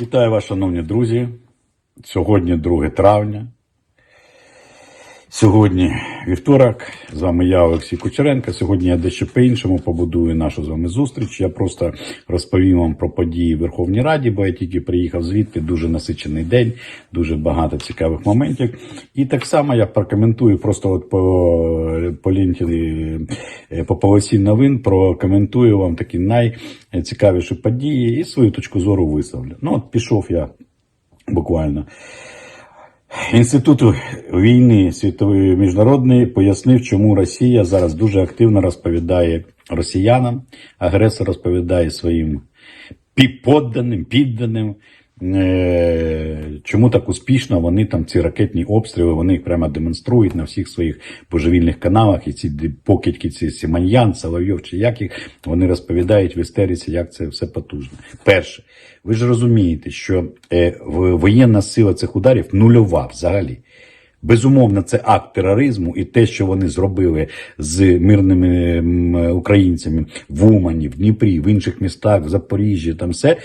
Вітаю вас, шановні друзі. Сьогодні 2 травня. Сьогодні вівторок. З вами я, Олексій Кучеренко. Сьогодні я дещо по-іншому побудую нашу з вами зустріч. Я просто розповім вам про події в Верховній Раді, бо я тільки приїхав звідти. Дуже насичений день, дуже багато цікавих моментів. І так само я прокоментую просто от по, по ленті, е, по полосі новин, прокоментую вам такі найцікавіші події і свою точку зору висловлю. Ну, от пішов я буквально. Інститут війни світової міжнародної пояснив, чому Росія зараз дуже активно розповідає росіянам, агресор розповідає своїм підданим, підданим. Е, Чому так успішно вони там ці ракетні обстріли, вони їх прямо демонструють на всіх своїх божевільних каналах, і ці покидьки, ці Сіманьян, Соловйов, чи як їх, вони розповідають в істериці, як це все потужно. Перше, ви ж розумієте, що е, воєнна сила цих ударів нульова взагалі. Безумовно, це акт тероризму, і те, що вони зробили з мирними українцями в Умані, в Дніпрі, в інших містах, в Запоріжжі, там все.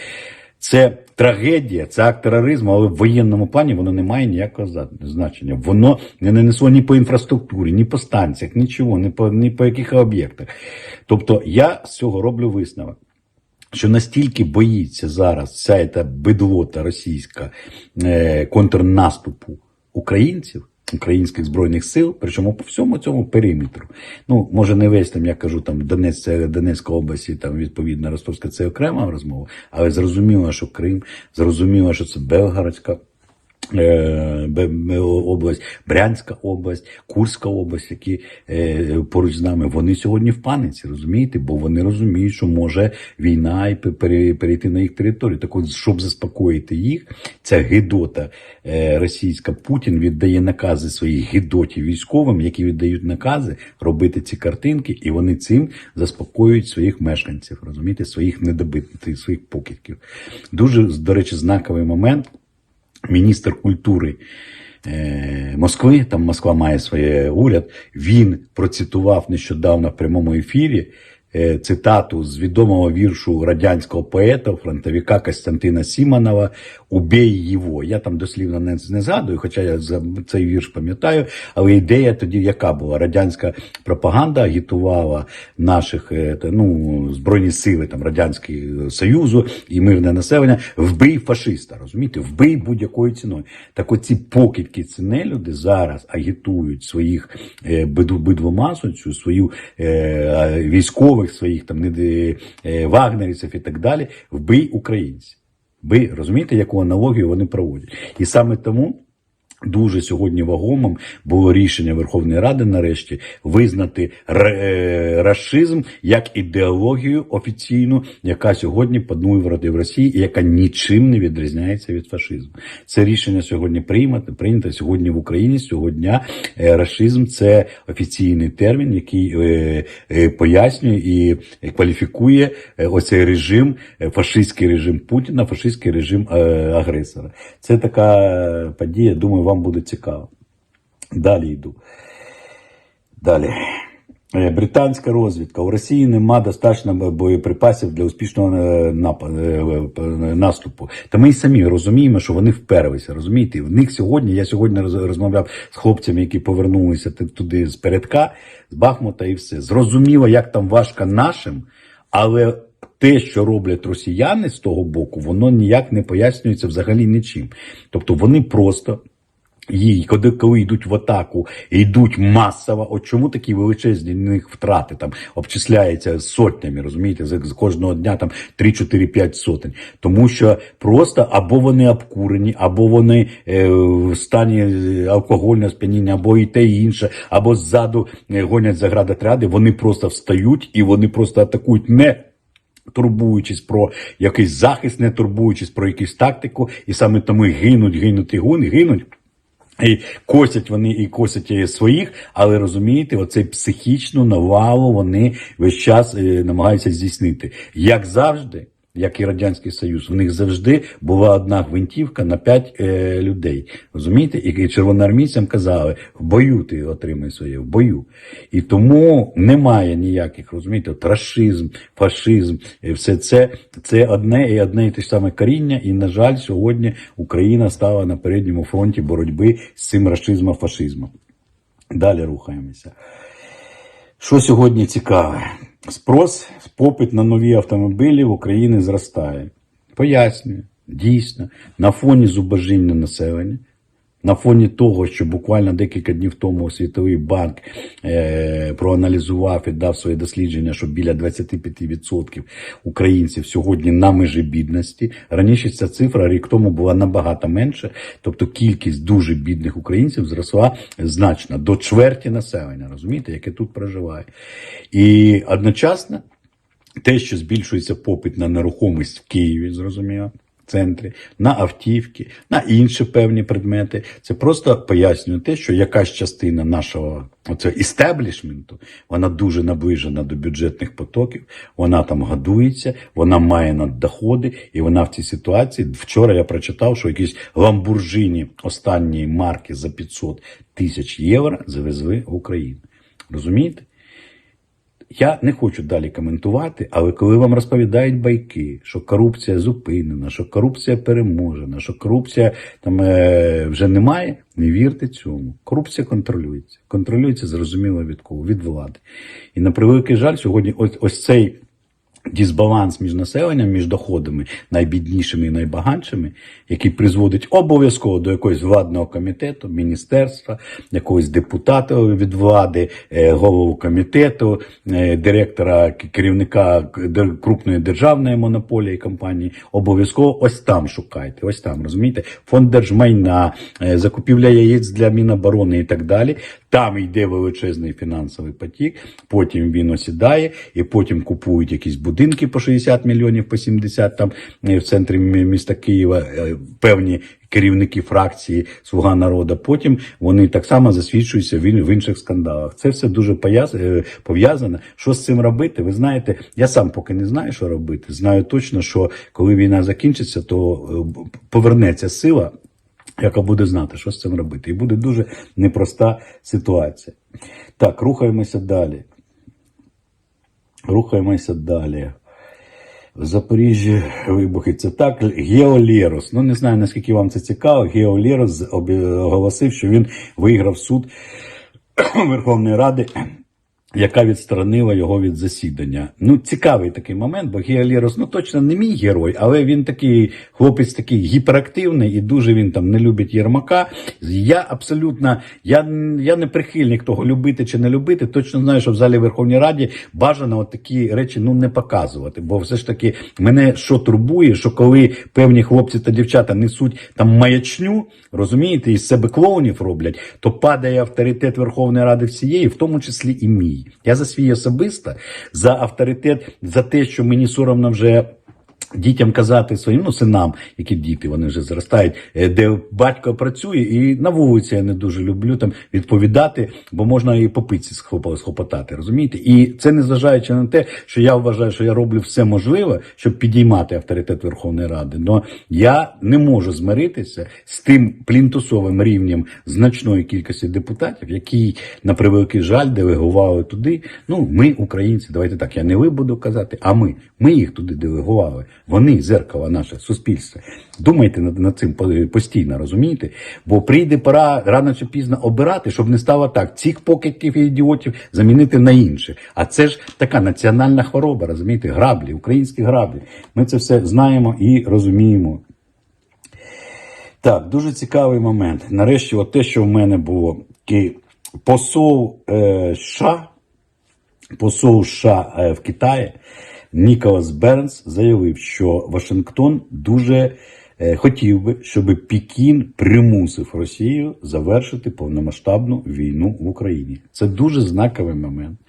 Це трагедія, це акт тероризму, але в воєнному плані воно не має ніякого значення. Воно не нанесло ні по інфраструктурі, ні по станціях, нічого, ні по, ні по яких об'єктах. Тобто я з цього роблю висновок що настільки боїться зараз вся ця бедлота російська е, контрнаступу українців, українських збройних сил, причому по всьому цьому периметру. Ну, може, не весь там, я кажу, там Донець, Донецька область, там відповідно Ростовська це окрема розмова, але зрозуміло, що Крим, зрозуміло, що це Белгородська. Е, область, Брянська область, Курська область, які е, поруч з нами, вони сьогодні в паниці, розумієте? Бо вони розуміють, що може війна і перейти на їх територію. Так от, щоб заспокоїти їх, ця гидота е, російська Путін віддає накази своїх гидотів військовим, які віддають накази робити ці картинки, і вони цим заспокоюють своїх мешканців, розумієте, своїх недобитних, своїх покидьків. Дуже, до речі, знаковий момент міністр культури е, Москви, там Москва має своє уряд, він процитував нещодавно в прямому ефірі цитату з відомого віршу радянського поета, фронтовика Костянтина Сімонова Убей його. Я там дослівно не, не згадую, хоча я цей вірш пам'ятаю, але ідея тоді яка була? Радянська пропаганда агітувала наших е, ну, збройні сили там, Радянського Союзу і мирне населення. Вбий фашиста, розумієте? Вбий будь-якою ціною. Так оці покидьки, ці нелюди зараз агітують своїх е, бидвомасу, свою е, військових, своїх там не е, вагнерівців і так далі. Вбий українців. Ви розумієте, яку аналогію вони проводять? І саме тому. Дуже сьогодні вагомим було рішення Верховної Ради нарешті визнати е, як ідеологію офіційну, яка сьогодні панує в Раді в Росії і яка нічим не відрізняється від фашизму. Це рішення сьогодні приймати прийнято сьогодні в Україні. Сьогодні е, рашизм це офіційний термін, який е, пояснює і кваліфікує оцей режим, фашистський режим Путіна, фашистський режим агресора. Це така подія, думаю, вам буде цікаво. Далі йду. Далі. Е, Британська розвідка. У Росії нема достатньо боєприпасів для успішного е, е, наступу. Та ми й самі розуміємо, що вони вперлися. Розумієте, в них сьогодні. Я сьогодні розмовляв з хлопцями, які повернулися туди з передка, з Бахмута, і все. Зрозуміло, як там важко нашим, але те, що роблять росіяни з того боку, воно ніяк не пояснюється взагалі нічим. Тобто вони просто. Їй, коли, коли йдуть в атаку, йдуть масово, от чому такі величезні них втрати там обчисляються сотнями, розумієте, за кожного дня там 3-4-5 сотень. Тому що просто або вони обкурені, або вони е, в стані е, алкогольного сп'яніння, або і те, і інше, або ззаду е, гонять заградотряди, вони просто встають і вони просто атакують не турбуючись про якийсь захист, не турбуючись про якусь тактику, і саме тому гинуть, гинуть і гун, гинуть. І косять вони і косять і своїх, але розумієте, оцей психічну навалу вони весь час е, намагаються здійснити. Як завжди, як і Радянський Союз, в них завжди була одна гвинтівка на п'ять е, людей. Розумієте? І червоноармійцям казали, в бою ти отримай своє, в бою. І тому немає ніяких, розумієте, от рашизм, фашизм, і все це, це одне і одне і те ж саме коріння. І, на жаль, сьогодні Україна стала на передньому фронті боротьби з цим рашизмом, фашизмом. Далі рухаємося. Що сьогодні цікаве? Спрос, попит на нові автомобілі в Україні зростає. Пояснюю, дійсно, на фоні зубожіння населення, на фоні того, що буквально декілька днів тому Світовий банк е, проаналізував і дав своє дослідження, що біля 25% українців сьогодні на межі бідності. Раніше ця цифра рік тому була набагато менша, тобто кількість дуже бідних українців зросла значно до чверті населення, розумієте, яке тут проживає. І одночасно те, що збільшується попит на нерухомість в Києві, зрозуміло. Центрі, на автівки, на інші певні предмети. Це просто пояснює те, що якась частина нашого оцього істеблішменту, вона дуже наближена до бюджетних потоків, вона там годується, вона має наддоходи, і вона в цій ситуації. Вчора я прочитав, що якісь ламбуржині останньої марки за 500 тисяч євро завезли в Україну. Розумієте? Я не хочу далі коментувати, але коли вам розповідають байки, що корупція зупинена, що корупція переможена, що корупція там е, вже немає, не вірте цьому. Корупція контролюється. Контролюється зрозуміло від кого, від влади. І на превеликий жаль, сьогодні ось, ось цей дисбаланс між населенням, між доходами найбіднішими і найбагатшими, який призводить обов'язково до якогось владного комітету, міністерства, якогось депутата від влади, е, голову комітету, е, директора, керівника крупної державної монополії компанії. Обов'язково ось там шукайте. Ось там розумієте, фонд держмайна, е, закупівля яєць для Міноборони і так далі. Там йде величезний фінансовий потік, потім він осідає, і потім купують якісь будинки по 60 мільйонів, по 70 там е, в центрі міста Києва, е, певні керівники фракції Слуга народу. Потім вони так само засвідчуються в ін- в інших скандалах. Це все дуже е, пов'язано. Що з цим робити? Ви знаєте, я сам поки не знаю, що робити. Знаю точно, що коли війна закінчиться, то повернеться сила яка буде знати, що з цим робити. І буде дуже непроста ситуація. Так, рухаємося далі. Рухаємося далі. В Запоріжжі вибухи. Це так. Геолєрос. Ну, не знаю, наскільки вам це цікаво. Геолєрос обі- оголосив, що він виграв суд Верховної Ради. Яка відсторонила його від засідання. Ну, цікавий такий момент, бо Геолєрос, ну точно не мій герой, але він такий хлопець такий гіперактивний і дуже він там не любить Єрмака. Я абсолютно, я, я не прихильник того, любити чи не любити. Точно знаю, що в залі Верховній Раді бажано от такі речі ну не показувати. Бо все ж таки мене що турбує, що коли певні хлопці та дівчата несуть там маячню, розумієте, із себе клоунів роблять, то падає авторитет Верховної Ради всієї, в тому числі і мій. Я за свій особисто, за авторитет, за те, що мені соромно вже. Дітям казати своїм ну, синам, які діти вони вже зростають, е, де батько працює, і на вулиці я не дуже люблю там відповідати, бо можна і по пиці схопотати, розумієте? І це не зважаючи на те, що я вважаю, що я роблю все можливе, щоб підіймати авторитет Верховної Ради. Но я не можу змиритися з тим плінтусовим рівнем значної кількості депутатів, які на превеликий жаль делегували туди. Ну, ми, українці, давайте так, я не ви буду казати, а ми. Ми їх туди делегували. Вони зеркало наше суспільство. Думайте над, над цим постійно, розумієте? Бо прийде пора рано чи пізно обирати, щоб не стало так. Цих покидьків і ідіотів замінити на інших. А це ж така національна хвороба, розумієте? Граблі, українські граблі. Ми це все знаємо і розуміємо. Так, дуже цікавий момент. Нарешті, от те, що в мене було, посол е, США, посол США е, в Китаї Ніколас Бернс заявив, що Вашингтон дуже хотів би, щоб Пекін примусив Росію завершити повномасштабну війну в Україні. Це дуже знаковий момент.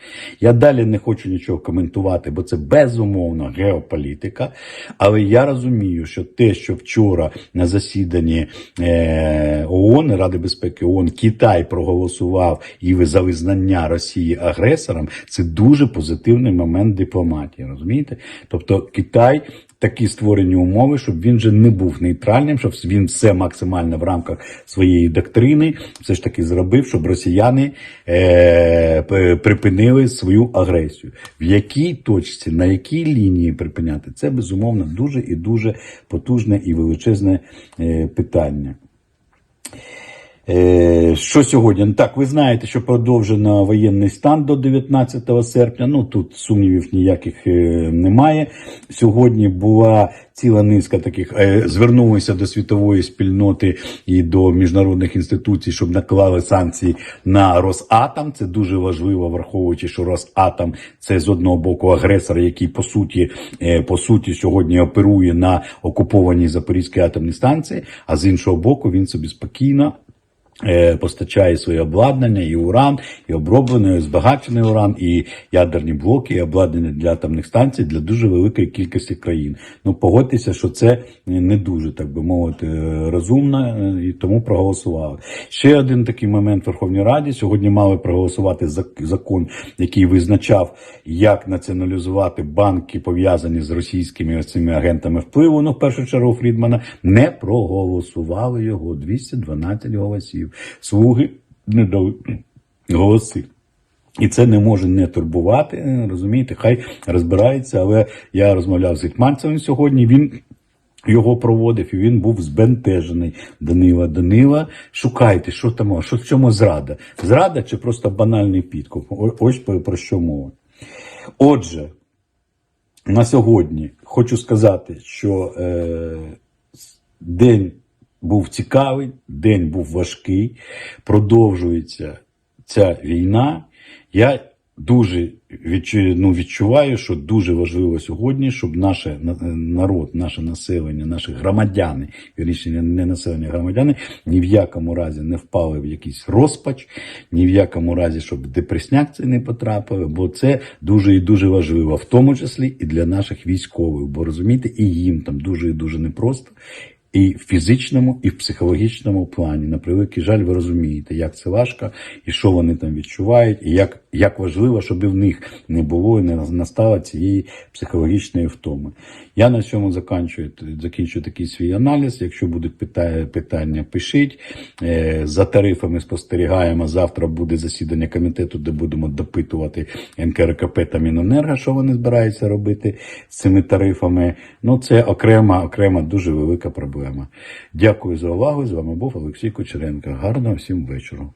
Я далі не хочу нічого коментувати, бо це безумовно геополітика. Але я розумію, що те, що вчора на засіданні е, ООН, Ради безпеки ООН, Китай проголосував і за визнання Росії агресором, це дуже позитивний момент дипломатії. Розумієте? Тобто Китай такі створені умови, щоб він же не був нейтральним, щоб він все максимально в рамках своєї доктрини все ж таки зробив, щоб росіяни е, припинили свою агресію. В якій точці, на якій лінії припиняти, це безумовно дуже і дуже потужне і величезне е, питання. Е, Що сьогодні? Ну, Так, ви знаєте, що продовжено воєнний стан до 19 серпня. Ну тут сумнівів ніяких е, немає. Сьогодні була ціла низка таких. е, Звернулися до світової спільноти і до міжнародних інституцій, щоб наклали санкції на Росатом. Це дуже важливо, враховуючи, що Росатом це з одного боку агресор, який по суті, по суті сьогодні оперує на окупованій Запорізькій атомній станції, а з іншого боку, він собі спокійно постачає своє обладнання, і уран, і оброблений, і збагачений уран, і ядерні блоки, і обладнання для атомних станцій для дуже великої кількості країн. Ну погодьтеся, що це не дуже, так би мовити, е, розумно, е, і тому проголосували. Ще один такий момент в Верховній Раді. Сьогодні мали проголосувати закон, який визначав, як націоналізувати банки, пов'язані з російськими цими агентами впливу. Ну, в першу чергу Фрідмана не проголосували його 212 голосів. Слуги не дали голоси. І це не може не турбувати, розумієте, хай розбирається, але я розмовляв з Гетьманцевим сьогодні. Він його проводив і він був збентежений. Данила, Данила, шукайте, що там, що в чому зрада? Зрада чи просто банальний підкуп? Ось про що мова. Отже, на сьогодні хочу сказати, що е, день був цікавий, день був важкий, продовжується ця війна. Я дуже ну, відчуваю, що дуже важливо сьогодні, щоб наш народ, наше населення, наші громадяни, вірніше, не- населення, громадяни, ні в якому разі не впали в якийсь розпач, ні в якому разі, щоб депресняк це не потрапили, бо це дуже і дуже важливо, в тому числі і для наших військових. Бо розумієте, і їм там дуже і дуже непросто. І в фізичному, і в психологічному плані. На превеликий жаль, ви розумієте, як це важко, і що вони там відчувають, і як, як важливо, щоб і в них не було і не настало цієї психологічної втоми. Я на цьому закінчую, закінчую такий свій аналіз. Якщо будуть пита- питання, пишіть. Е, За тарифами спостерігаємо. Завтра буде засідання комітету, де будемо допитувати НКРКП та Міненерго, що вони збираються робити з цими тарифами. Ну, це окрема, окрема дуже велика проблема. Дякую за увагу. З вами був Олексій Кучеренко. Гарного всім вечора.